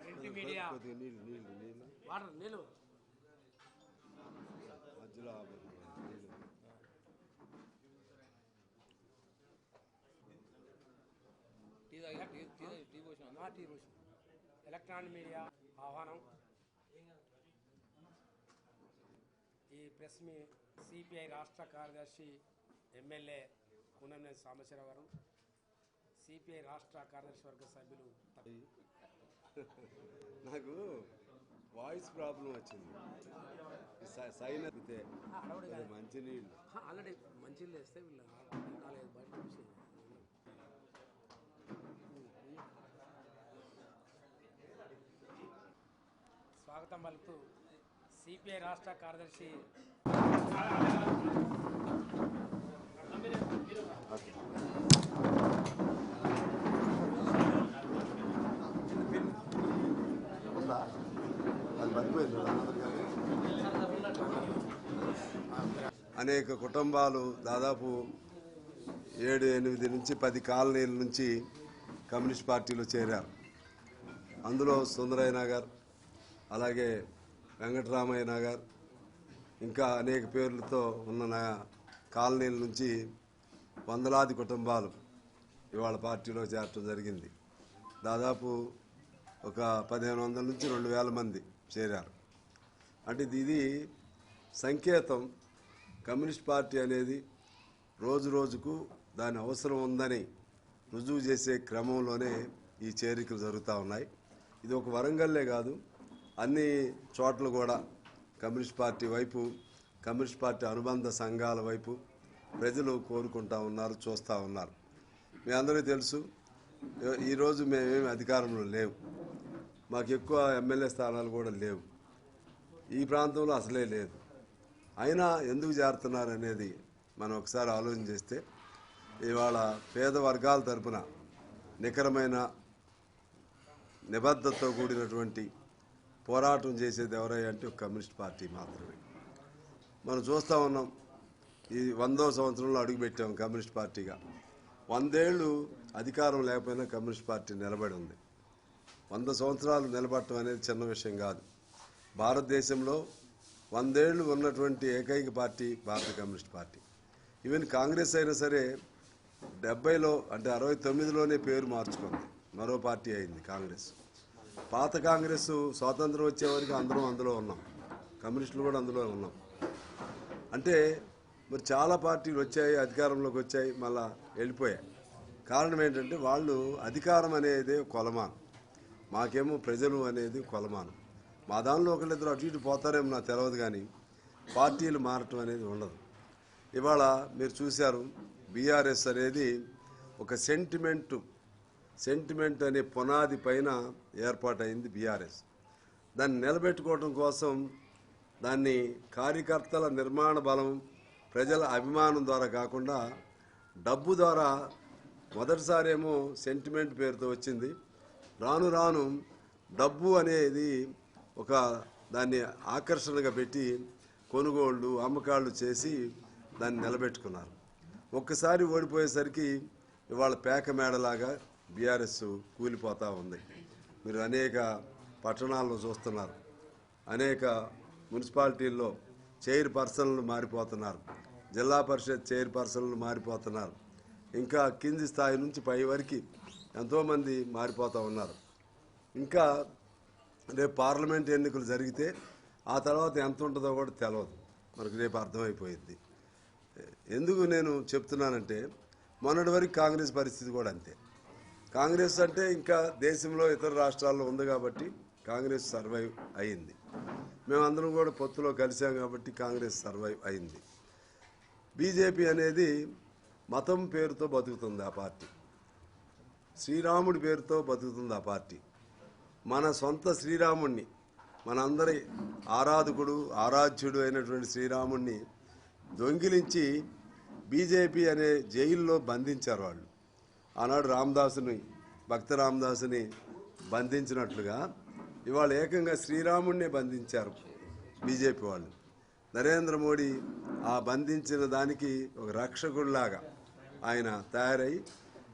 Print media? Water నీళ్ళు. మధ్యలో tea తాగా టీ టీ టీ పోసిన టీ పోసిన. ఎలక్ట్రానిక్ మీడియా ఆహ్వానం. ఈ ప్రెస్ మీ సిపిఐ రాష్ట్ర కార్యదర్శి ఎమ్మెల్యే కూనంనేని సాంబశివరావు గారు. సిపిఐ రాష్ట్ర కార్యదర్శి వర్గ సభ్యులు నాకు వాయిస్ ప్రాబ్లం వచ్చింది. సైన్ అడిగితే అడవుడు కాదు. మంచి నీళ్ళు ఆల్రెడీ మంచిలు వేస్తే వీళ్ళు నాలుగైదు బయట స్వాగతం పలుకుతూ సిపిఐ రాష్ట్ర కార్యదర్శి ఉందా అది పడిపోయింది అనేక కుటుంబాలు దాదాపు ఏడు ఎనిమిది నుంచి పది కాలనీల నుంచి కమ్యూనిస్ట్ పార్టీలో చేరారు. అందులో సుందరయ్య నగర్ అలాగే వెంకటరామయ్య నగర్ ఇంకా అనేక పేర్లతో ఉన్న కాలనీల నుంచి వందలాది కుటుంబాలు ఇవాళ పార్టీలో చేరటం జరిగింది. దాదాపు ఒక పదిహేను వందల నుంచి రెండు వేల మంది చేరారు. అంటే ఇది- ఇది సంకేతం. కమ్యూనిస్ట్ పార్టీ అనేది రోజు రోజుకు దాని అవసరం ఉందని రుజువు చేసే క్రమంలోనే ఈ చేరికలు జరుగుతూ ఉన్నాయి. ఇది ఒక వరంగల్లే కాదు అన్ని చోట్ల కూడా కమ్యూనిస్ట్ పార్టీ వైపు కమ్యూనిస్ట్ పార్టీ అనుబంధ సంఘాల వైపు ప్రజలు కోరుకుంటా ఉన్నారు చూస్తూ ఉన్నారు. మీ అందరికీ తెలుసు ఈరోజు మేమేమి అధికారంలో లేవు. మాకు ఎక్కువ ఎమ్మెల్యే స్థానాలు కూడా లేవు. ఈ ప్రాంతంలో అసలే లేదు. అయినా ఎందుకు చేరుతున్నారు అనేది మనం ఒకసారి ఆలోచన చేస్తే ఇవాళ పేద వర్గాల తరపున నికరమైన నిబద్ధతతో కూడినటువంటి పోరాటం చేసేది ఎవరై అంటే ఒక కమ్యూనిస్ట్ పార్టీ మాత్రమే. మనం చూస్తూ ఉన్నాం ఈ వందో సంవత్సరంలో అడుగుపెట్టాం కమ్యూనిస్ట్ పార్టీగా. వందేళ్ళు అధికారం లేకపోయినా కమ్యూనిస్ట్ పార్టీ నిలబడి ఉంది. వంద సంవత్సరాలు నిలబడటం అనేది చిన్న విషయం కాదు. భారతదేశంలో వందేళ్ళు ఉన్నటువంటి ఏకైక పార్టీ భారత కమ్యూనిస్ట్ పార్టీ. ఈవెన్ కాంగ్రెస్ అయినా సరే డెబ్బైలో అంటే అరవై తొమ్మిదిలోనే పేరు మార్చుకుంది. మరో పార్టీ అయింది కాంగ్రెస్. పాత కాంగ్రెస్ స్వాతంత్రం వచ్చే వరకు అందరం అందులో ఉన్నాం. కమ్యూనిస్టులు కూడా అందులో ఉన్నాం. అంటే మరి చాలా పార్టీలు వచ్చాయి అధికారంలోకి వచ్చాయి మళ్ళా వెళ్ళిపోయాయి. కారణం ఏంటంటే వాళ్ళు అధికారం అనేది కొలమానం. మాకేమో ప్రజలు అనేది కొలమానం. మా దానిలో ఒకళ్ళిద్దరు అటు ఇటు పోతారేమో నాకు తెలియదు కానీ పార్టీలు మారటం అనేది ఉండదు. ఇవాళ మీరు చూశారు బీఆర్ఎస్ అనేది ఒక సెంటిమెంట్ సెంటిమెంట్ అనే పునాది పైన ఏర్పాటైంది బీఆర్ఎస్. దాన్ని నిలబెట్టుకోవడం కోసం దాన్ని కార్యకర్తల నిర్మాణ బలం ప్రజల అభిమానం ద్వారా కాకుండా డబ్బు ద్వారా మొదటిసారి ఏమో సెంటిమెంట్ పేరుతో వచ్చింది. రాను రాను డబ్బు అనేది ఒక దాన్ని ఆకర్షణగా పెట్టి కొనుగోళ్ళు అమ్మకాళ్ళు చేసి దాన్ని నిలబెట్టుకున్నారు. ఒక్కసారి ఓడిపోయేసరికి ఇవాళ పేక మేడలాగా బీఆర్ఎస్ కూలిపోతూ ఉంది. మీరు అనేక పట్టణాల్లో చూస్తున్నారు. అనేక మున్సిపాలిటీల్లో చైర్ పర్సన్లు మారిపోతున్నారు. జిల్లా పరిషత్ చైర్ పర్సన్లు మారిపోతున్నారు. ఇంకా కింది స్థాయి నుంచి పై వరకు ఎంతోమంది మారిపోతూ ఉన్నారు. ఇంకా రేపు పార్లమెంట్ ఎన్నికలు జరిగితే ఆ తర్వాత ఎంత ఉంటుందో కూడా తెలియదు మనకు రేపు అర్థమైపోయింది ఎందుకు నేను చెప్తున్నానంటే మొన్నటి వరకు కాంగ్రెస్ పరిస్థితి కూడా అంతే. కాంగ్రెస్ అంటే ఇంకా దేశంలో ఇతర రాష్ట్రాల్లో ఉంది కాబట్టి కాంగ్రెస్ సర్వైవ్ అయింది. మేమందరం కూడా పొత్తులో కలిసాం కాబట్టి కాంగ్రెస్ సర్వైవ్ అయింది. బీజేపీ అనేది మతం పేరుతో బతుకుతుంది ఆ పార్టీ. శ్రీరాముడి పేరుతో బతుకుతుంది ఆ పార్టీ. మన సొంత శ్రీరాముణ్ణి మనందరి ఆరాధకుడు ఆరాధ్యుడు అయినటువంటి శ్రీరాముణ్ణి దొంగిలించి బీజేపీ అనే జైల్లో బంధించారు వాళ్ళు. ఆనాడు రామదాసుని భక్త రామదాసుని బంధించినట్లుగా ఇవాళ ఏకంగా శ్రీరాముడినే బంధించారు బీజేపీ వాళ్ళు. నరేంద్ర మోడీ ఆ బంధించిన దానికి ఒక రక్షకుడిలాగా ఆయన తయారై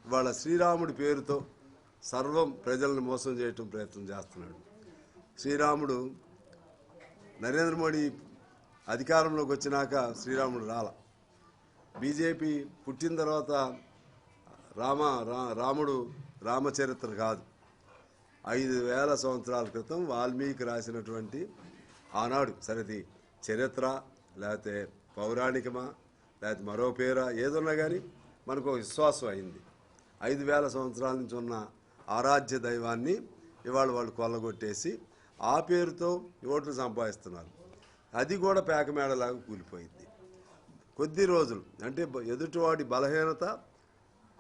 వాళ్ళ శ్రీరాముడి పేరుతో సర్వం ప్రజలను మోసం చేయటం ప్రయత్నం చేస్తున్నాడు. శ్రీరాముడు నరేంద్ర మోడీ అధికారంలోకి వచ్చినాక శ్రీరాముడు రాల. బీజేపీ పుట్టిన తర్వాత రామ రా- రాముడు రామచరిత్ర కాదు. ఐదు వేల సంవత్సరాల క్రితం వాల్మీకి రాసినటువంటి ఆనాడు సరిది చరిత్ర లేకపోతే పౌరాణికమా లేకపోతే మరో పేరా ఏదున్నా కానీ మనకు ఒక విశ్వాసం అయింది. ఐదు వేల సంవత్సరాల నుంచి ఉన్న ఆరాధ్య దైవాన్ని ఇవాళ వాళ్ళు కొల్లగొట్టేసి ఆ పేరుతో ఓట్లు సంపాదిస్తున్నారు. అది కూడా పేకమేడలాగా కూలిపోయింది. కొద్ది రోజులు అంటే ఎదుటివాడి బలహీనత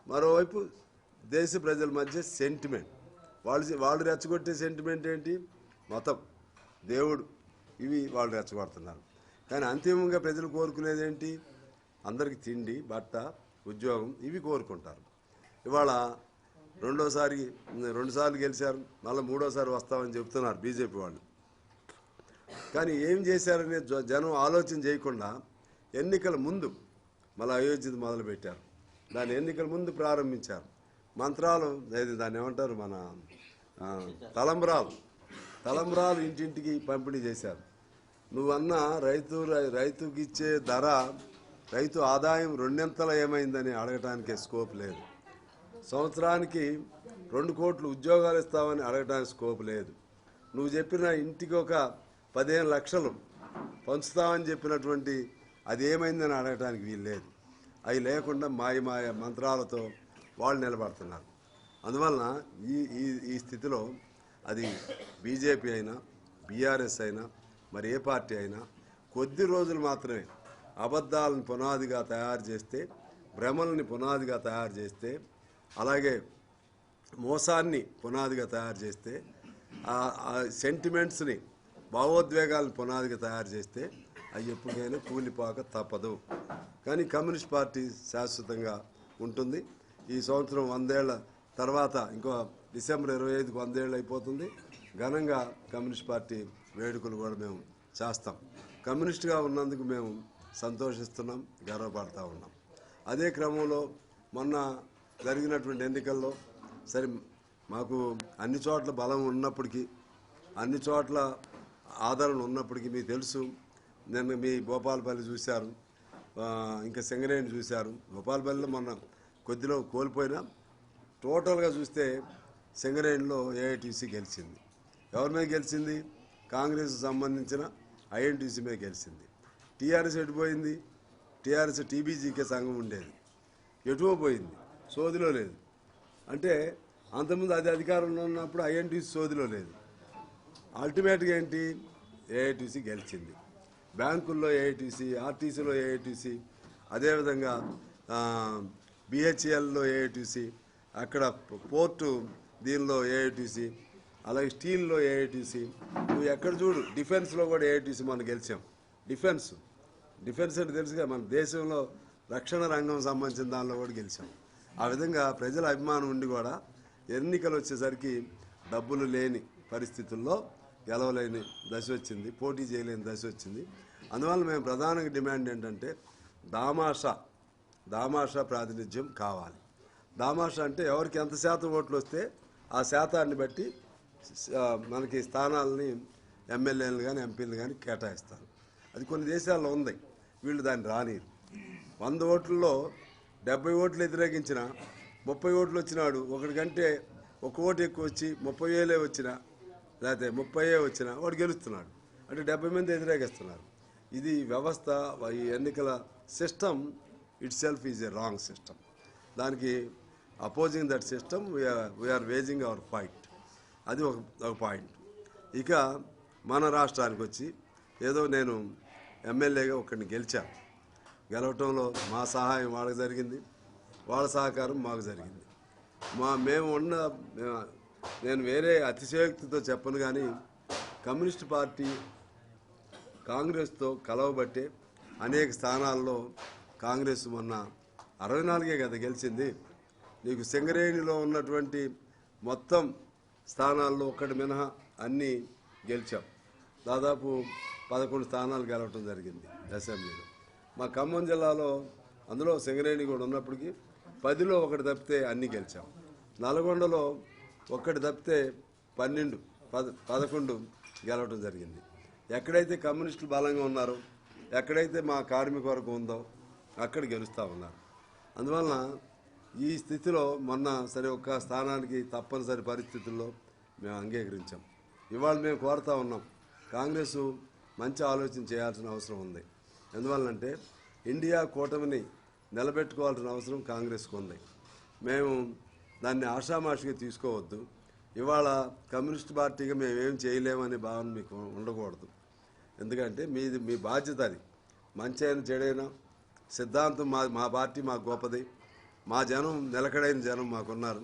మరోవైపు దేశ ప్రజల మధ్య సెంటిమెంట్ వాళ్ళు వాళ్ళు రెచ్చగొట్టే సెంటిమెంట్ ఏంటి? మతం. దేవుడు ఇవి వాళ్ళు రెచ్చగొడుతున్నారు. కానీ అంతిమంగా ప్రజలు కోరుకునేది ఏంటి? అందరికి తిండి బట్ట ఉద్యోగం ఇవి కోరుకుంటారు. ఇవాళ రెండోసారి రెండుసార్లు గెలిచారు మళ్ళీ మూడోసారి వస్తామని చెప్తున్నారు బీజేపీ వాళ్ళు. కానీ ఏం చేశారనే జ- జనం ఆలోచన చేయకుండా ఎన్నికల ముందు మళ్ళీ అయోధ్యది మొదలుపెట్టారు. దాని ఎన్నికల ముందు ప్రారంభించారు. మంత్రాలు దాన్ని ఏమంటారు మన తలంబరాలు తలంబ్రాలు తలంబ్రాలు ఇంటింటికి పంపిణీ చేశారు. నువ్వన్న రైతు రై- ధర రైతు ఆదాయం రెండింతల ఏమైందని అడగటానికి స్కోప్ లేదు. సంవత్సరానికి రెండు కోట్లు ఉద్యోగాలు ఇస్తామని అడగడానికి స్కోప్ లేదు. నువ్వు చెప్పిన ఇంటికి ఒక పదిహేను లక్షలు పంచుతామని చెప్పినటువంటి అది ఏమైందని అడగటానికి వీలు లేదు. అవి లేకుండా మాయ మాయ మంత్రాలతో వాళ్ళు నిలబడుతున్నారు. అందువలన ఈ ఈ ఈ స్థితిలో అది బీజేపీ అయినా బీఆర్ఎస్ అయినా మరి ఏ పార్టీ అయినా కొద్ది రోజులు మాత్రమే అబద్ధాలను పునాదిగా తయారు చేస్తే భ్రమల్ని పునాదిగా తయారు చేస్తే అలాగే మోసాన్ని పునాదిగా తయారు చేస్తే ఆ సెంటిమెంట్స్ని భావోద్వేగాలను పునాదిగా తయారు చేస్తే అవి ఎప్పటికైనా కూలిపోక తప్పదు. కానీ కమ్యూనిస్ట్ పార్టీ శాశ్వతంగా ఉంటుంది. ఈ సంవత్సరం వందేళ్ళ తర్వాత ఇంకో డిసెంబర్ ఇరవై ఐదుకు వందేళ్ళు అయిపోతుంది. ఘనంగా కమ్యూనిస్ట్ పార్టీ వేడుకలు కూడా మేము చేస్తాం. కమ్యూనిస్ట్గా ఉన్నందుకు మేము సంతోషిస్తున్నాం గర్వపడతా ఉన్నాం. అదే క్రమంలో మొన్న జరిగినటువంటి ఎన్నికల్లో సరే మాకు అన్ని చోట్ల బలం ఉన్నప్పటికీ అన్ని చోట్ల ఆదరణ ఉన్నప్పటికీ మీకు తెలుసు నిన్న మీ భోపాలపల్లి చూశారు ఇంకా సింగరేణి చూశారు. భోపాలపల్లిలో మొన్న కొద్దిలో కోల్పోయినా టోటల్గా చూస్తే సింగరేణిలో ఏఐటీసీ గెలిచింది. ఎవరి మీద గెలిచింది? కాంగ్రెస్ సంబంధించిన ఐఎన్టీసీ మీద గెలిచింది. టీఆర్ఎస్ ఎటుపోయింది టీఆర్ఎస్ టీబీజీకే సంఘం ఉండేది. ఎటువో పోయింది. సోదిలో లేదు. అంటే అంతకుముందు అది అధికారంలో ఉన్నప్పుడు ఐఎన్టీసీ సోదిలో లేదు. అల్టిమేట్గా ఏంటి? ఏఐటీసీ గెలిచింది. బ్యాంకుల్లో ఏఐటీసీ ఆర్టీసీలో ఏఐటీసీ అదేవిధంగా బిహెచ్ఎల్లో ఏఐటీసీ అక్కడ పోర్టు దీనిలో ఏఐటీసీ అలాగే స్టీల్లో ఏఐటీసీ. నువ్వు ఎక్కడ చూడు డిఫెన్స్లో కూడా ఏఐటీసీ మనం గెలిచాం. డిఫెన్స్. డిఫెన్స్ అంటే తెలుసుగా మన దేశంలో రక్షణ రంగం సంబంధించిన దానిలో కూడా గెలిచాం. ఆ విధంగా ప్రజల అభిమానం ఉండి కూడా ఎన్నికలు వచ్చేసరికి డబ్బులు లేని పరిస్థితుల్లో గెలవలేని దశ వచ్చింది పోటీ చేయలేని దశ వచ్చింది. అందువల్ల మేము ప్రధానంగా డిమాండ్ ఏంటంటే దామాషా దామాషా ప్రాతినిధ్యం కావాలి. దామాషా అంటే ఎవరికి ఎంత శాతం ఓట్లు వస్తే ఆ శాతాన్ని బట్టి మనకి స్థానాలని ఎమ్మెల్యేలు కానీ ఎంపీలు కానీ కేటాయిస్తారు. అది కొన్ని దేశాల్లో ఉంది వీళ్ళు దాన్ని రానిరు వంద ఓట్లలో డెబ్బై ఓట్లు వ్యతిరేకించిన ముప్పై ఓట్లు వచ్చినాడు. ఒకటికంటే ఒక ఓటు ఎక్కువ వచ్చి ముప్పై వేలే వచ్చిన లేకపోతే ముప్పై వచ్చినా వాడు గెలుస్తున్నాడు. అంటే డెబ్బై మంది వ్యతిరేకిస్తున్నారు. ఇది వ్యవస్థ ఈ ఎన్నికల system itself is a wrong system దానికి opposing that system we are waging our fight అది ఒక ఒక పాయింట్ ఇక మన రాష్ట్రానికి వచ్చి ఏదో నేను ఎమ్మెల్యేగా ఒకరిని గెలిచాను. గెలవటంలో మా సహాయం వాళ్ళకి జరిగింది. వాళ్ళ సహకారం మాకు జరిగింది. మా మేము ఉన్న నేను వేరే అతిశయోక్తితో చెప్పను కానీ కమ్యూనిస్ట్ పార్టీ కాంగ్రెస్తో కలవబట్టే అనేక స్థానాల్లో కాంగ్రెస్ మొన్న అరవై నాలుగే కదా గెలిచింది. నీకు సింగరేణిలో ఉన్నటువంటి మొత్తం స్థానాల్లో ఒక్కటి మినహా అన్నీ గెలిచాం. దాదాపు పదకొండు స్థానాలు గెలవటం జరిగింది అసెంబ్లీలో. మా ఖమ్మం జిల్లాలో అందులో సింగరేణి కూడా ఉన్నప్పటికీ పదిలో ఒకటి తప్పితే అన్నీ గెలిచాం. నల్గొండలో ఒక్కటి తప్పితే పన్నెండు పద పదకొండు గెలవడం జరిగింది. ఎక్కడైతే కమ్యూనిస్టులు బలంగా ఉన్నారో ఎక్కడైతే మా కార్మిక వర్గం ఉందో అక్కడ గెలుస్తూ ఉన్నారు. అందువలన ఈ స్థితిలో మొన్న సరే ఒక్క స్థానానికి తప్పనిసరి పరిస్థితుల్లో మేము అంగీకరించాం. ఇవాళ మేము కోరుతా ఉన్నాం కాంగ్రెస్ మంచి ఆలోచన చేయాల్సిన అవసరం ఉంది. ఎందువల్లంటే ఇండియా కూటమిని నిలబెట్టుకోవాల్సిన అవసరం కాంగ్రెస్కు ఉంది. మేము దాన్ని ఆషామాషిగా తీసుకోవద్దు. ఇవాళ కమ్యూనిస్ట్ పార్టీగా మేము చేయలేమనే భావన మీకు ఉండకూడదు. ఎందుకంటే మీది మీ బాధ్యత అది. మంచి చెడైనా సిద్ధాంతం మా మా పార్టీ మాకు గొప్పది. మా జనం నిలకడైన జనం మాకున్నారు.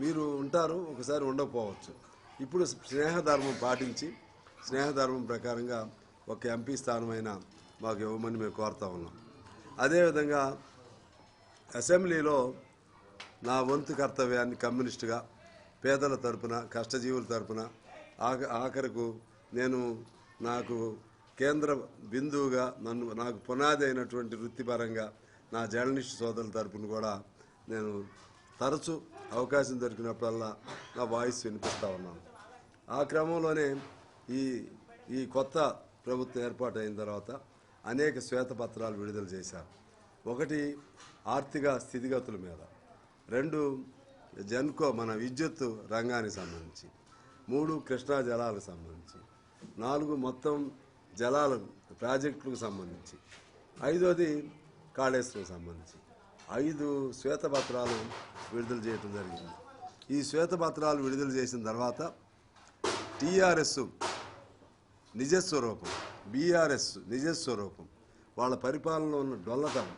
మీరు ఉంటారు ఒకసారి ఉండకపోవచ్చు. ఇప్పుడు స్నేహధర్మం పాటించి స్నేహధర్మం ప్రకారంగా ఒక ఎంపీ స్థానమైన మాకు ఇవ్వమని మేము కోరుతా ఉన్నాం. అదేవిధంగా అసెంబ్లీలో నా వంతు కర్తవ్యాన్ని కమ్యూనిస్టుగా పేదల తరపున కష్టజీవుల తరపున ఆఖ ఆఖరకు నేను నాకు కేంద్ర బిందువుగా నన్ను నాకు పునాది అయినటువంటి వృత్తిపరంగా నా జర్నలిస్ట్ సోదరుల తరపున కూడా నేను తరచు అవకాశం దొరికినప్పుడల్లా నా వాయిస్ వినిపిస్తూ ఉన్నాను. ఆ క్రమంలోనే ఈ ఈ కొత్త ప్రభుత్వం ఏర్పాటు అయిన తర్వాత అనేక శ్వేతపత్రాలు విడుదల చేశారు. ఒకటి ఆర్థిక స్థితిగతుల మీద రెండు జన్కో మన విద్యుత్ రంగానికి సంబంధించి మూడు కృష్ణా జలాలకు సంబంధించి నాలుగు మొత్తం జలాల ప్రాజెక్టులకు సంబంధించి ఐదోది కాళేశ్వరం సంబంధించి. ఐదు శ్వేతపత్రాలు విడుదల చేయటం జరిగింది. ఈ శ్వేతపత్రాలు విడుదల చేసిన తర్వాత టీఆర్ఎస్ నిజస్వరూపం బీఆర్ఎస్ నిజస్వరూపం. వాళ్ళ పరిపాలనలో ఉన్న డొల్లతనం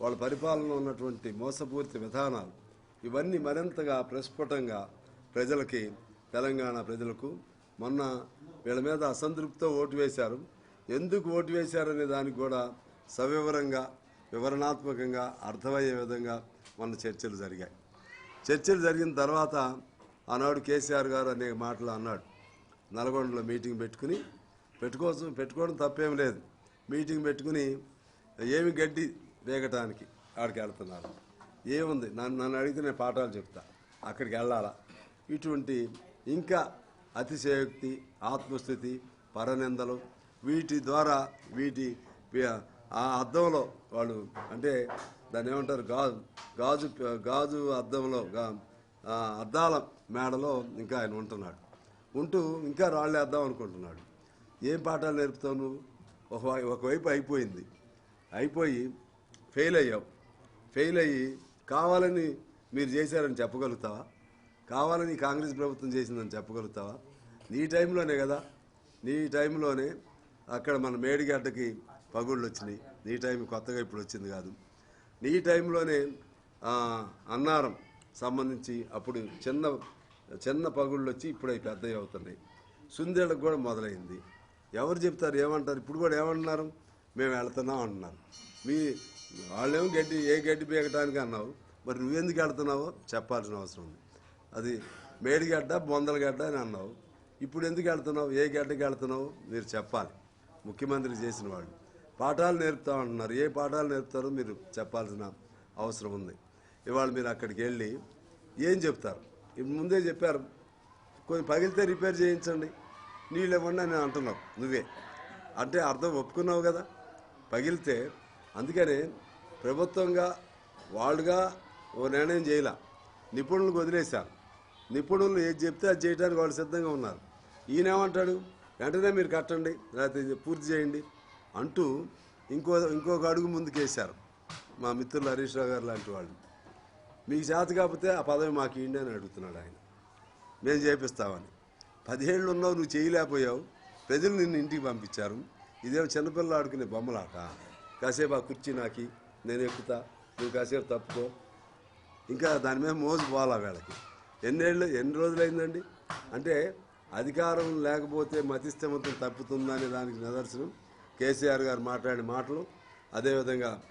వాళ్ళ పరిపాలనలో ఉన్నటువంటి మోసపూరిత విధానాలు ఇవన్నీ మరింతగా ప్రస్ఫుటంగా ప్రజలకి తెలంగాణ ప్రజలకు మొన్న వీళ్ళ మీద అసంతృప్తితో ఓటు వేశారు. ఎందుకు ఓటు వేశారనే దానికి కూడా సవివరంగా వివరణాత్మకంగా అర్థమయ్యే విధంగా మన చర్చలు జరిగాయి. చర్చలు జరిగిన తర్వాత ఆనాడు కేసీఆర్ గారు అనేక మాటలు అన్నాడు. నల్గొండలో మీటింగ్ పెట్టుకుని పెట్టుకోవచ్చు పెట్టుకోవడం తప్పేం లేదు. మీటింగ్ పెట్టుకుని ఏమి గడ్డి వేగటానికి ఆడికి వెళ్తున్నారు. ఏముంది? నన్ను నన్ను అడిగితే నేను పాఠాలు చెప్తా. అక్కడికి వెళ్ళాలా? ఇటువంటి ఇంకా అతిశయోక్తి ఆత్మస్థితి పరనిందలు వీటి ద్వారా వీటి ఆ అద్దంలో వాళ్ళు అంటే దాన్ని ఏమంటారు? గాజు గాజు గాజు అద్దంలో ఆ అద్దాల మేడలో ఇంకా ఆయన ఉంటున్నాడు. ఉంటూ ఇంకా రాళ్ళేద్దాం అనుకుంటున్నాడు. ఏం పాఠాలు నేర్పుతావు నువ్వు? ఒక ఒకవైపు అయిపోయింది. అయిపోయి ఫెయిల్ అయ్యావు. ఫెయిల్ అయ్యి కావాలని మీరు చేశారని చెప్పగలుగుతావా? కావాలని కాంగ్రెస్ ప్రభుత్వం చేసిందని చెప్పగలుగుతావా? నీ టైంలోనే కదా. నీ టైంలోనే అక్కడ మన మేడిగడ్డకి పగుళ్ళు వచ్చినాయి. నీ టైం కొత్తగా ఇప్పుడు వచ్చింది కాదు. నీ టైంలోనే అన్నారం సంబంధించి అప్పుడు చిన్న చిన్న పగుళ్ళు వచ్చి ఇప్పుడు అవి పెద్దవి అవుతున్నాయి. సుందేళ్ళకు కూడా మొదలైంది. ఎవరు చెప్తారు ఏమంటారు? ఇప్పుడు కూడా ఏమంటున్నారు? మేము వెళుతున్నాం అంటున్నారు. మీ వాళ్ళేమో గడ్డి ఏ గడ్డి పీకటానికి అన్నావు. మరి నువ్వెందుకు వెళ్తున్నావో చెప్పాల్సిన అవసరం ఉంది. అది మేడిగడ్డ బొందలగడ్డ అని అన్నావు. ఇప్పుడు ఎందుకు వెళ్తున్నావు? ఏ గడ్డకి వెళ్తున్నావు? మీరు చెప్పాలి. ముఖ్యమంత్రి చేసిన వాళ్ళు. పాఠాలు నేర్పుతామంటున్నారు ఏ పాఠాలు నేర్పుతారో మీరు చెప్పాల్సిన అవసరం ఉంది. ఇవాళ మీరు అక్కడికి వెళ్ళి ఏం చెప్తారు? ముందే చెప్పారు. కొన్ని పగిలితే రిపేర్ చేయించండి. నీళ్ళు ఇవ్వండి అని అంటున్నావు. నువ్వే. అంటే అర్థం ఒప్పుకున్నావు కదా? పగిలితే అందుకనే ప్రభుత్వంగా వాళ్ళుగా ఓ నిర్ణయం చేయలే. నిపుణులకు వదిలేశారు నిపుణులు ఏది చెప్తే అది చేయడానికి వాళ్ళు సిద్ధంగా ఉన్నారు. ఈయనేమంటాడు వెంటనే మీరు కట్టండి లేకపోతే పూర్తి చేయండి అంటూ ఇంకో ఇంకొక అడుగు ముందుకేశారు మా మిత్రులు హరీష్ రావు గారు లాంటి వాళ్ళు. మీకు చేత కాకపోతే ఆ పదవి మాకు ఇండి అని అడుగుతున్నాడు ఆయన. మేము చేపిస్తామని. పదిహేళ్ళు ఉన్నావు నువ్వు చేయలేకపోయావు. ప్రజలు నిన్ను ఇంటికి పంపించారు. ఇదేమో చిన్నపిల్లలు ఆడుకునే బొమ్మలాట? కాసేపు ఆ కుర్చీ నాకి నేను ఎక్కుతా నువ్వు కాసేపు తప్పుకో. ఇంకా దాని మీద మోజు పోవాలా వీళ్ళకి? ఎన్నేళ్ళు ఎన్ని రోజులైందండి? అంటే అధికారం లేకపోతే మతిస్థమతం తప్పుతుందనే దానికి నిదర్శనం. కేసీఆర్ గారు మాట్లాడిన మాటలు అదేవిధంగా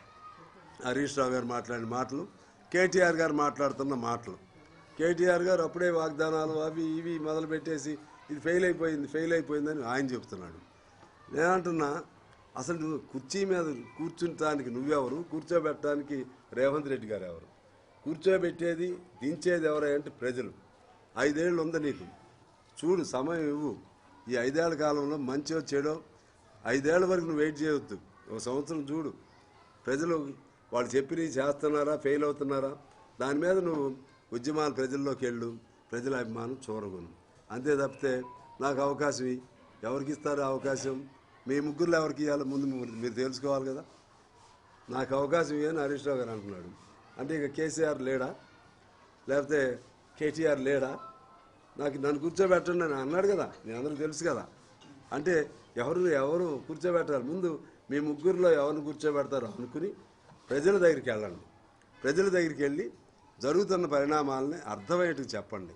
హరీష్ రావు గారు మాట్లాడిన మాటలు కేటీఆర్ గారు మాట్లాడుతున్న మాటలు. కేటీఆర్ గారు అప్పుడే వాగ్దానాలు అవి ఇవి మొదలు పెట్టేసి ఇది ఫెయిల్ అయిపోయింది ఫెయిల్ అయిపోయిందని ఆయన చెప్తున్నాడు. నేనంటున్నా అసలు నువ్వు కుర్చీ మీద కూర్చుంటానికి నువ్వెవరు? కూర్చోబెట్టడానికి రేవంత్ రెడ్డి గారు ఎవరు? కూర్చోబెట్టేది దించేది ఎవరంటే ప్రజలు. ఐదేళ్ళు ఉంది నీకు. చూడు సమయం ఇవ్వు. ఈ ఐదేళ్ళ కాలంలో మంచో చెడో ఐదేళ్ళ వరకు నువ్వు వెయిట్ చేయవద్దు ఒక సంవత్సరం చూడు. ప్రజలు వాళ్ళు చెప్పినవి చేస్తున్నారా ఫెయిల్ అవుతున్నారా? దాని మీద నువ్వు ఉద్యమాలు ప్రజల్లోకి వెళ్ళు ప్రజల అభిమానం చూరగొను. అంతే తప్పితే నాకు అవకాశం ఎవరికి ఇస్తారు అవకాశం? మీ ముగ్గురులో ఎవరికి ఇవ్వాలి ముందు మీరు- తెలుసుకోవాలి కదా? నాకు అవకాశం ఇవ్వని హరీష్ రావు గారు అంటున్నాడు. అంటే ఇక కేసీఆర్ లేడా? లేకపోతే కేటీఆర్ లేడా? నాకు నన్ను కూర్చోబెట్టండి అని అన్నాడు కదా. మీ అందరూ తెలుసు కదా. అంటే ఎవరు ఎవరు కూర్చోబెట్టారు ముందు మీ ముగ్గురులో ఎవరిని కూర్చోబెడతారో అనుకుని ప్రజల దగ్గరికి వెళ్ళండి. ప్రజల దగ్గరికి వెళ్ళి జరుగుతున్న పరిణామాలని అర్థమయ్యేట్టు చెప్పండి.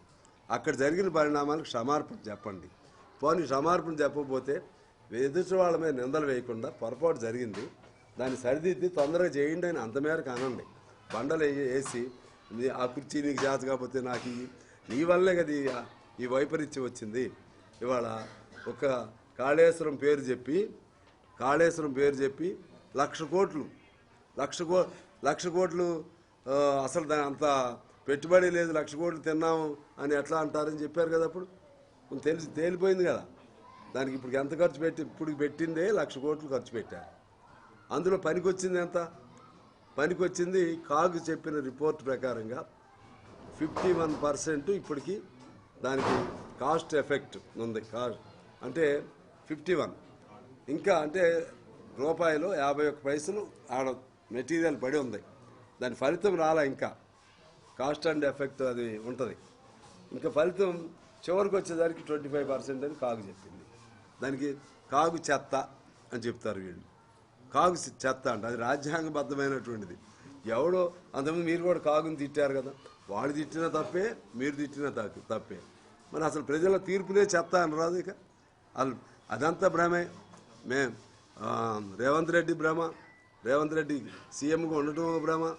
అక్కడ జరిగిన పరిణామాలకు క్షమార్పణ చెప్పండి. పోనీ క్షమార్పణ చెప్పకపోతే ఎదుటి వాళ్ళ మీద నిందలు వేయకుండా పొరపాటు జరిగింది. దాన్ని సరిదిద్ది తొందరగా చేయండి అని అంతమేరకు అనండి. బండలు వేయి- వేసి ఆ కుర్చీ నీకు చేత కాకపోతే నాకు నీ వల్లే కదా ఈ- ఈ వైపరీత్యం వచ్చింది. ఇవాళ ఒక కాళేశ్వరం పేరు చెప్పి కాళేశ్వరం పేరు చెప్పి లక్ష కోట్లు లక్ష కో లక్ష కోట్లు అసలు దాని అంత పెట్టుబడి లేదు లక్ష కోట్లు తిన్నాము అని ఎట్లా అంటారని చెప్పారు కదా అప్పుడు? కొంచెం తెలిసి తేలిపోయింది కదా. దానికి ఇప్పుడు ఎంత ఖర్చు పెట్టి ఇప్పుడు పెట్టిందే లక్ష కోట్లు ఖర్చు పెట్టారు అందులో పనికి వచ్చింది ఎంత? పనికి వచ్చింది కాగు చెప్పిన రిపోర్ట్ ప్రకారంగా ఫిఫ్టీ వన్ పర్సెంట్ ఇప్పటికి దానికి కాస్ట్ ఎఫెక్ట్ ఉంది. కాస్ట్ అంటే ఫిఫ్టీ వన్. ఇంకా అంటే రూపాయలు యాభై ఒక్క పైసలు ఆడ మెటీరియల్ పడి ఉంది. దాని ఫలితం రాలా ఇంకా. కాస్ట్ అండ్ ఎఫెక్ట్ అది ఉంటుంది. ఇంకా ఫలితం చివరికి వచ్చేసరికి ట్వంటీ ఫైవ్ పర్సెంట్ అని కాగు చెప్పింది. దానికి కాగు చెత్త అని చెప్తారు వీళ్ళు. కాగు చెత్త అంట. అది రాజ్యాంగబద్ధమైనటువంటిది. ఎవడో అంతకుముందు మీరు కూడా కాగుని తిట్టారు కదా. వాడు తిట్టినా తప్పే మీరు తిట్టినా తప్పే. మరి అసలు ప్రజల తీర్పులే చెత్త అని రాదు ఇక. అసలు అదంతా భ్రమే. మేం రేవంత్ రెడ్డి భ్రమ. రేవంత్ రెడ్డి సీఎంగా ఉండటం భ్రమ.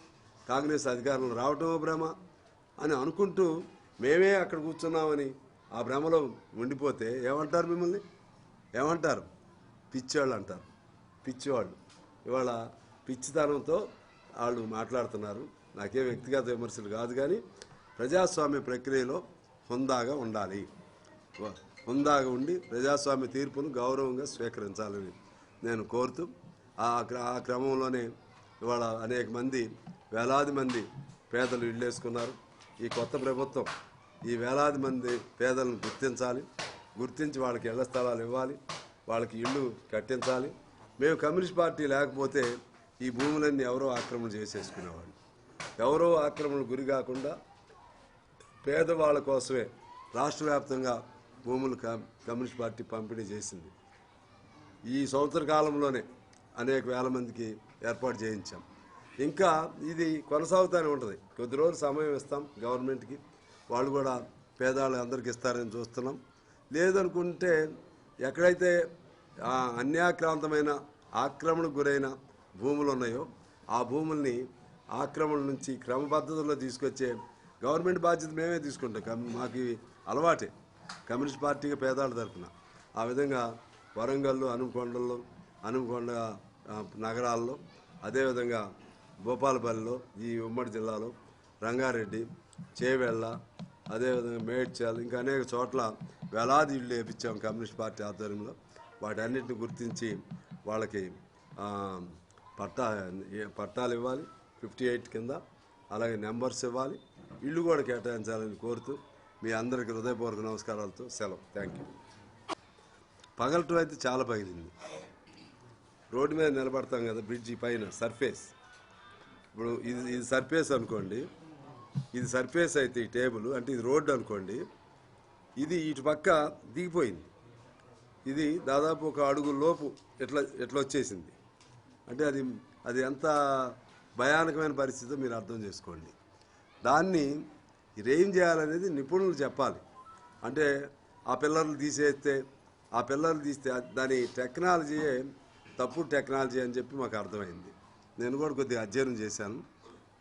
కాంగ్రెస్ అధికారంలో రావటం భ్రమ? అని అనుకుంటూ మేమే అక్కడ కూర్చున్నామని ఆ భ్రమలో ఉండిపోతే ఏమంటారు మిమ్మల్ని? ఏమంటారు? పిచ్చివాళ్ళు అంటారు. పిచ్చివాళ్ళు. ఇవాళ పిచ్చితనంతో వాళ్ళు మాట్లాడుతున్నారు. నాకే వ్యక్తిగత విమర్శలు కాదు కానీ ప్రజాస్వామ్య ప్రక్రియలో హుందాగా ఉండాలి. హుందాగా ఉండి ప్రజాస్వామ్య తీర్పును గౌరవంగా స్వీకరించాలని నేను కోరుతూ ఆ క్ర- ఆ క్రమంలోనే ఇవాళ అనేక మంది వేలాది మంది పేదలు ఇళ్ళేసుకున్నారు ఈ కొత్త ప్రభుత్వం ఈ వేలాది మంది పేదలను గుర్తించాలి. గుర్తించి వాళ్ళకి ఇళ్ళ స్థలాలు ఇవ్వాలి. వాళ్ళకి ఇళ్ళు కట్టించాలి. మేము కమ్యూనిస్ట్ పార్టీ లేకపోతే ఈ భూములన్నీ ఎవరో ఆక్రమణ చేసేసుకునేవాళ్ళు. ఎవరో ఆక్రమణకు గురి కాకుండా పేదవాళ్ళ కోసమే రాష్ట్ర వ్యాప్తంగా భూములు కమ్యూనిస్ట్ పార్టీ పంపిణీ చేసింది. ఈ సంవత్సర కాలంలోనే అనేక వేల మందికి ఏర్పాటు చేయించాం. ఇంకా ఇది కొనసాగుతూనే ఉంటుంది. కొద్ది రోజులు సమయం ఇస్తాం గవర్నమెంట్కి. వాళ్ళు కూడా పేదవాళ్ళు అందరికి ఇస్తారని చూస్తున్నాం. లేదనుకుంటే ఎక్కడైతే అన్యాక్రాంతమైన ఆక్రమణకు గురైన భూములు ఉన్నాయో ఆ భూముల్ని ఆక్రమణ నుంచి క్రమపద్ధతుల్లో తీసుకొచ్చే గవర్నమెంట్ బాధ్యత మేమే తీసుకుంటాం. మాకు అలవాటే. కమ్యూనిస్ట్ పార్టీగా పేదాళ్ళ తరపున. ఆ విధంగా వరంగల్లో అనుకొండల్లో అనుకొండ నగరాల్లో అదేవిధంగా భూపాలపల్లిలో ఈ ఉమ్మడి జిల్లాలో రంగారెడ్డి చేవెళ్ళ అదేవిధంగా మేడ్చల్ ఇంకా అనేక చోట్ల వేలాది ఇళ్ళు వేపించాం కమ్యూనిస్ట్ పార్టీ ఆధ్వర్యంలో. వాటన్నిటిని గుర్తించి వాళ్ళకి పట్టా పట్టాలు ఇవ్వాలి ఫిఫ్టీ ఎయిట్ కింద అలాగే నెంబర్స్ ఇవ్వాలి. ఇల్లు కూడా కేటాయించాలని కోరుతూ మీ అందరికీ హృదయపూర్వక నమస్కారాలతో సెలవు. Thank you. పగలటం అయితే చాలా పగిలింది. రోడ్డు మీద నిలబడతాం కదా బ్రిడ్జి పైన సర్ఫేస్. ఇప్పుడు ఇది ఇది సర్ఫేస్ అనుకోండి. ఇది సర్ఫేస్ అయితే ఈ టేబుల్ అంటే ఇది రోడ్డు అనుకోండి. ఇది ఇటు పక్క దిగిపోయింది. ఇది దాదాపు ఒక అడుగు లోపు ఎట్లా ఎట్లా వచ్చేసింది. అంటే అది అది ఎంత భయానకమైన పరిస్థితితో మీరు అర్థం చేసుకోండి. దాన్ని ఏం చేయాలనేది నిపుణులు చెప్పాలి. అంటే ఆ పిల్లర్లు తీసేస్తే ఆ పిల్లర్లు తీస్తే దాని టెక్నాలజీయే తప్పుడు టెక్నాలజీ అని చెప్పి మాకు అర్థమైంది. నేను కూడా కొద్దిగా అధ్యయనం చేశాను.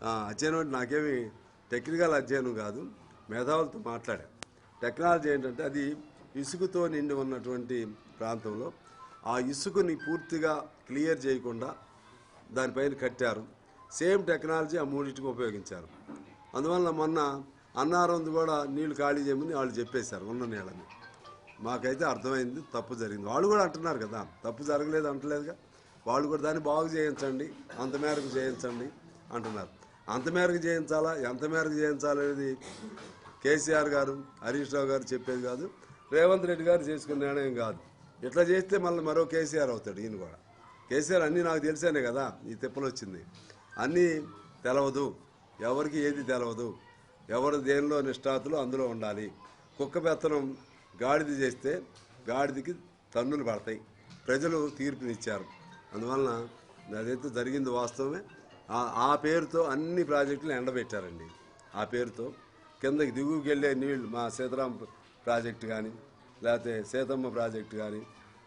ఆ, అధ్యయనం అంటే నాకేమి టెక్నికల్ అధ్యయనం కాదు మేధావులతో మాట్లాడా టెక్నాలజీ ఏంటంటే అది ఇసుకతో నిండి ఉన్నటువంటి ప్రాంతంలో ఆ ఇసుకని పూర్తిగా క్లియర్ చేయకుండా దానిపైన కట్టారు. సేమ్ టెక్నాలజీ ఆ మూడింటికి ఉపయోగించారు. అందువల్ల మొన్న అన్నారంది కూడా నీళ్ళు ఖాళీ చేయమని వాళ్ళు చెప్పేశారు ఉన్న నీళ్ళని. మాకైతే అర్థమైంది తప్పు జరిగింది. వాళ్ళు కూడా అంటున్నారు కదా తప్పు జరగలేదు అంటలేదుగా. వాళ్ళు కూడా దాన్ని బాగు చేయించండి అంత మేరకు చేయించండి అంటున్నారు. అంత మేరకు చేయించాలా? ఎంత మేరకు చేయించాలనేది కేసీఆర్ గారు హరీష్ రావు గారు చెప్పేది కాదు. రేవంత్ రెడ్డి గారు చేసుకునే నిర్ణయం కాదు. ఇట్లా చేస్తే మళ్ళీ మరో కేసీఆర్ అవుతాడు ఈయన కూడా. కేసీఆర్ అన్నీ నాకు తెలిసేనే కదా ఈ తిప్పలు వచ్చింది. అన్నీ తెలవదు. ఎవరికి ఏది తెలవదు. ఎవరు దేనిలో నిష్ఠాతులు అందులో ఉండాలి. కుక్క పెత్తనం గాడిద చేస్తే గాడిదకి తన్నులు పడతాయి. ప్రజలు తీర్పునిచ్చారు. అందువలన అదైతే జరిగింది వాస్తవమే. ఆ- ఆ పేరుతో అన్ని ప్రాజెక్టులు ఎండబెట్టారండి. ఆ పేరుతో కిందకి దిగువకి వెళ్ళే నీళ్ళు మా సీతారాం ప్రాజెక్టు కానీ లేకపోతే సీతమ్మ ప్రాజెక్టు కానీ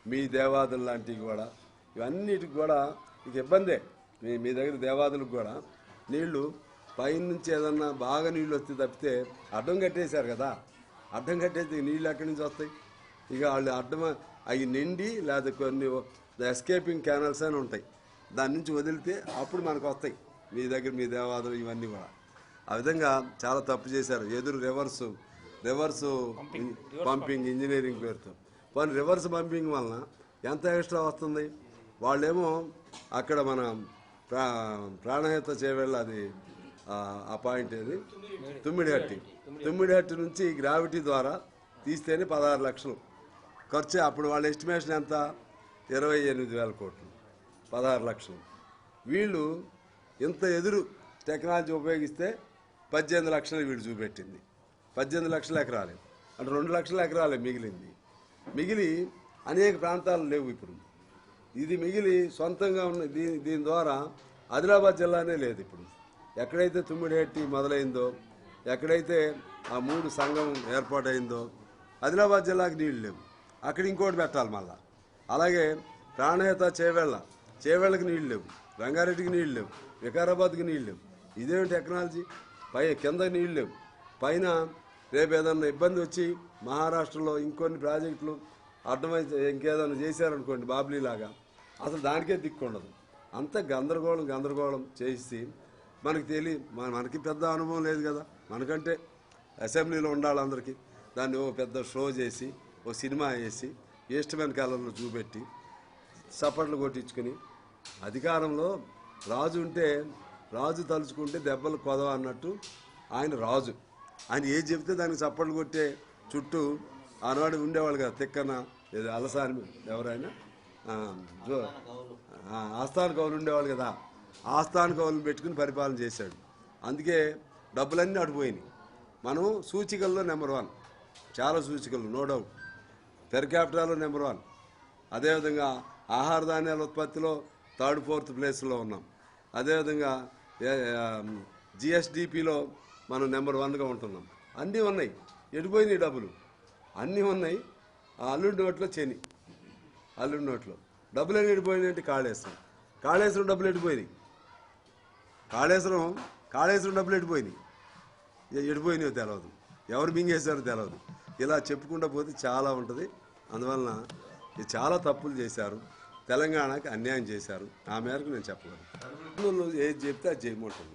మీ దేవాదులు లాంటివి కూడా ఇవన్నిటికి కూడా ఇక ఇబ్బందే. మీ మీ దగ్గర దేవాదులకు కూడా నీళ్ళు పైనుంచి ఏదన్నా బాగా నీళ్ళు వస్తే తప్పితే అడ్డం కట్టేశారు కదా. అడ్డం కట్టేసి నీళ్ళు ఎక్కడి నుంచి వస్తాయి? ఇక వాళ్ళు అడ్డం అవి నిండి లేకపోతే కొన్ని ఎస్కేపింగ్ కెనాల్స్ అని ఉంటాయి. దాని నుంచి వదిలితే అప్పుడు మనకు వస్తాయి. మీ దగ్గర మీ దేవాదులు ఇవన్నీ కూడా. ఆ విధంగా చాలా తప్పు చేశారు. ఎదురు రివర్స్ రివర్స్ పంపింగ్ ఇంజనీరింగ్ పేరుతో. కానీ రివర్స్ పంపింగ్ వలన ఎంత ఎక్స్ట్రా వస్తుంది? వాళ్ళేమో అక్కడ మన ప్రా ప్రాణహిత చేవేళ్ళ అది ఆ, ఆ పాయింట్ ఏది? తుమ్మిడిహట్టి తుమ్మిడిహట్టి నుంచి గ్రావిటీ ద్వారా తీస్తేనే పదహారు లక్షలు. ఖర్చు అప్పుడు వాళ్ళ ఎస్టిమేషన్ ఎంత? ఇరవై ఎనిమిది వేల కోట్లు పదహారు లక్షలు. వీళ్ళు ఇంత ఎదురు టెక్నాలజీ ఉపయోగిస్తే పద్దెనిమిది లక్షలు వీడు చూపెట్టింది. పద్దెనిమిది లక్షల ఎకరాలు. అంటే రెండు లక్షల ఎకరాలే మిగిలింది. మిగిలి అనేక ప్రాంతాలు లేవు ఇప్పుడు. ఇది మిగిలి సొంతంగా ఉన్న దీని దీని ద్వారా ఆదిలాబాద్ జిల్లానే లేదు ఇప్పుడు. ఎక్కడైతే తుమ్మిడేటి మొదలైందో ఎక్కడైతే ఆ మూడు సంఘం ఏర్పాటైందో ఆదిలాబాద్ జిల్లాకి నీళ్ళు లేవు. అక్కడ ఇంకోటి పెట్టాలి మళ్ళా. అలాగే ప్రాణహిత చేవేళ్ళ. చేవేళ్ళకి నీళ్ళు లేవు. రంగారెడ్డికి నీళ్ళు లేవు. వికారాబాద్కి నీళ్ళు లేవు. ఇదేమి టెక్నాలజీ? పై కింద నీళ్ళు లేవు. పైన రేపు ఏదన్నా ఇబ్బంది వచ్చి మహారాష్ట్రలో ఇంకొన్ని ప్రాజెక్టులు అర్థమైతే ఇంకేదైనా చేశారనుకోండి బాబ్లీలాగా అసలు దానికే దిక్కుండదు అంత గందరగోళం గందరగోళం చేసి మనకి తెలియ మన మనకి పెద్ద అనుభవం లేదు కదా. మనకంటే అసెంబ్లీలో ఉండాలి అందరికీ. దాన్ని ఓ పెద్ద షో చేసి ఓ సినిమా వేసి ఈస్ట్మెన్ కాలంలో చూపెట్టి చప్పట్లు కొట్టించుకుని అధికారంలో రాజు ఉంటే రాజు తలుచుకుంటే దెబ్బలు కొదవ అన్నట్టు ఆయన రాజు. ఆయన ఏది చెప్తే దానికి చప్పట్లు కొట్టే చుట్టూ ఆనాడు ఉండేవాళ్ళు కదా తిక్కన ఏదో అలసాని ఎవరైనా. ఆస్థాన కౌలు ఉండేవాళ్ళు కదా ఆస్థాన కౌలు పెట్టుకుని పరిపాలన చేశాడు. అందుకే డబ్బులన్నీ అడిపోయినాయి మనం సూచికల్లో నెంబర్ వన్. చాలా సూచికలు నో డౌట్. పెర్ క్యాపిటల్లో నెంబర్ వన్. అదేవిధంగా ఆహార ధాన్యాల ఉత్పత్తిలో థర్డ్ ఫోర్త్ ప్లేస్లో ఉన్నాం. అదేవిధంగా జిఎస్డిపిలో మనం నెంబర్ వన్గా ఉంటున్నాం. అన్నీ ఉన్నాయి. ఎడిపోయినాయి డబ్బులు? అన్నీ ఉన్నాయి. ఆ అల్లుడి నోట్లో చెని. అల్లుడి నోట్లో. డబ్బులు ఎన్ని ఎడిపోయినాయి అంటే కాళేశ్వరం. కాళేశ్వరం డబ్బులు ఎడిపోయినాయి కాళేశ్వరం కాళేశ్వరం డబ్బులు ఎడిపోయినాయి ఎడిపోయినాయో తెలియదు ఎవరు మింగేశారో తెలియదు ఇలా చెప్పుకుంటూ పోతే చాలా ఉంటుంది. అందువలన చాలా తప్పులు చేశారు. తెలంగాణకి అన్యాయం చేశారు. ఆ మేరకు నేను చెప్పగలను. ఏది చెప్తే అది చేయమంటున్నా.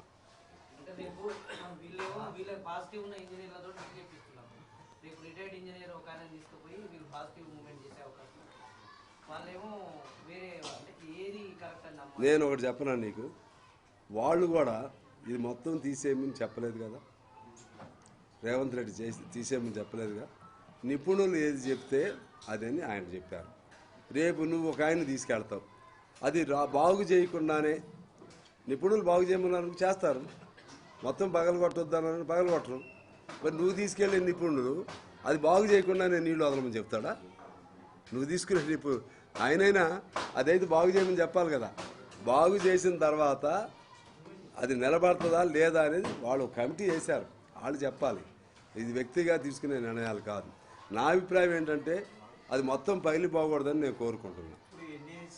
నేను ఒకటి చెప్పనా నీకు? వాళ్ళు కూడా ఇది మొత్తం తీసేయమని చెప్పలేదు కదా. రేవంత్ రెడ్డి చేసి తీసేయమని చెప్పలేదుగా. నిపుణులు ఏది చెప్తే అదని ఆయన చెప్పారు. రేపు నువ్వు ఒక ఆయన తీసుకెళ్తావు. అది రా బాగు చేయకుండానే నిపుణులు బాగు చేయమన్నారు చేస్తారు. మొత్తం పగలు పగలగొట్టరు మరి నువ్వు తీసుకెళ్ళే నిపుణులు అది బాగు చేయకుండానే నీళ్ళు వదలమని చెప్తాడా? నువ్వు తీసుకునే ఇప్పుడు ఆయనైనా అదైతే బాగు చేయమని చెప్పాలి కదా. బాగు చేసిన తర్వాత అది నిలబడుతుందా లేదా అనేది వాళ్ళు కమిటీ చేశారు వాళ్ళు చెప్పాలి. ఇది వ్యక్తిగా తీసుకునే నిర్ణయాలు కాదు. నా అభిప్రాయం ఏంటంటే అది మొత్తం పగిలిపోకూడదని నేను కోరుకుంటున్నా.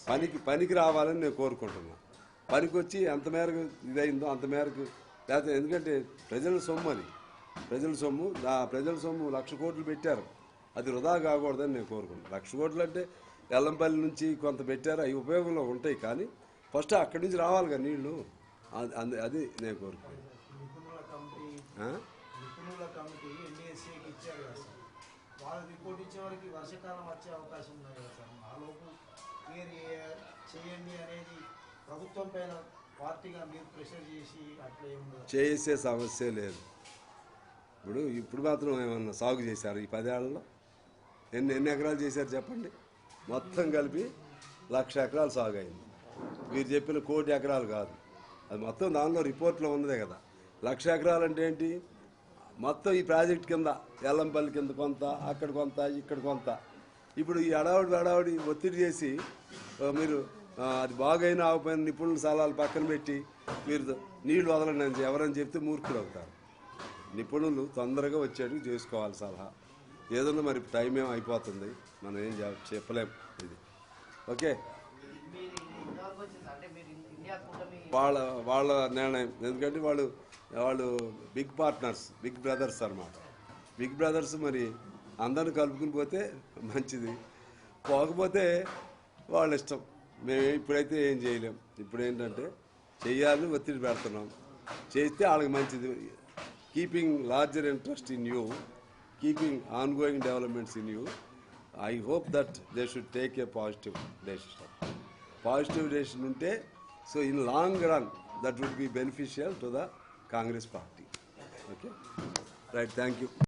పనికి పనికి రావాలని నేను కోరుకుంటున్నా. పనికి వచ్చి ఎంత మేరకు ఇదైందో అంత మేరకు లేకపోతే ఎందుకంటే ప్రజల సొమ్ము అది. ప్రజల సొమ్ము ఆ ప్రజల సొమ్ము లక్ష కోట్లు పెట్టారు. అది వృధా కాకూడదని నేను కోరుకుంటున్నాను లక్ష కోట్లు అంటే ఎల్లంపల్లి నుంచి కొంత పెట్టారు అవి ఉపయోగంలో ఉంటాయి కానీ ఫస్ట్ అక్కడి నుంచి రావాలి కదా నీళ్ళు. అది- అది నేను కోరుకున్నాను వాళ్ళు రిపోర్ట్ ఇచ్చే వరకు వర్షాకాలం వచ్చే అవకాశం ఉన్నాయి కదా సార్. ఆ క్లియర్ చేయండి అనేది ప్రభుత్వం పైన పార్టీగా మీరు ప్రెషర్ చేసి అట్లా ఏం చేసే సమస్య లేదు. ఇప్పుడు ఇప్పుడు మాత్రం ఏమన్నా సాగు చేశారు ఈ పదేళ్ళలో ఎన్ని ఎన్ని ఎకరాలు చేశారు చెప్పండి? మొత్తం కలిపి లక్ష ఎకరాలు సాగు అయింది మీరు చెప్పిన కోటి ఎకరాలు కాదు. అది మొత్తం దానిలో రిపోర్ట్లో ఉన్నదే కదా. లక్ష ఎకరాలు అంటే ఏంటి? మొత్తం ఈ ప్రాజెక్ట్ కింద ఎల్లంపల్లి కింద కొంత అక్కడ కొంత ఇక్కడ కొంత. ఇప్పుడు ఈ అడావుడి అడావుడి ఒత్తిడి చేసి మీరు అది బాగైనా ఆగిపోయిన నిపుణుల సలహాలు పక్కన పెట్టి మీరు నీళ్ళు వదలండి అని ఎవరని చెప్తే మూర్ఖులు అవుతారు. నిపుణులు తొందరగా వచ్చేటికి చేసుకోవాలి సలహా. ఏదన్నా మరి టైం ఏం అయిపోతుంది మనం ఏం చెప్పలేం. ఇది. ఓకే? వాళ్ళ వాళ్ళ నిర్ణయం. ఎందుకంటే వాళ్ళు వాళ్ళు బిగ్ పార్ట్నర్స్ బిగ్ బ్రదర్స్ అన్నమాట. బిగ్ బ్రదర్స్ మరి అందరిని కలుపుకుని పోతే మంచిది. పోకపోతే వాళ్ళ ఇష్టం. మేము ఇప్పుడైతే ఏం చేయలేం. ఇప్పుడు ఏంటంటే చేయాలని ఒత్తిడి పెడుతున్నాం. చేస్తే వాళ్ళకి మంచిది. Keeping larger interest in view keeping on going developments in view I hope that they should take a positive decision positive decision ఉంటే So in long run, that would be beneficial to the Congress party. Okay? Right, thank you.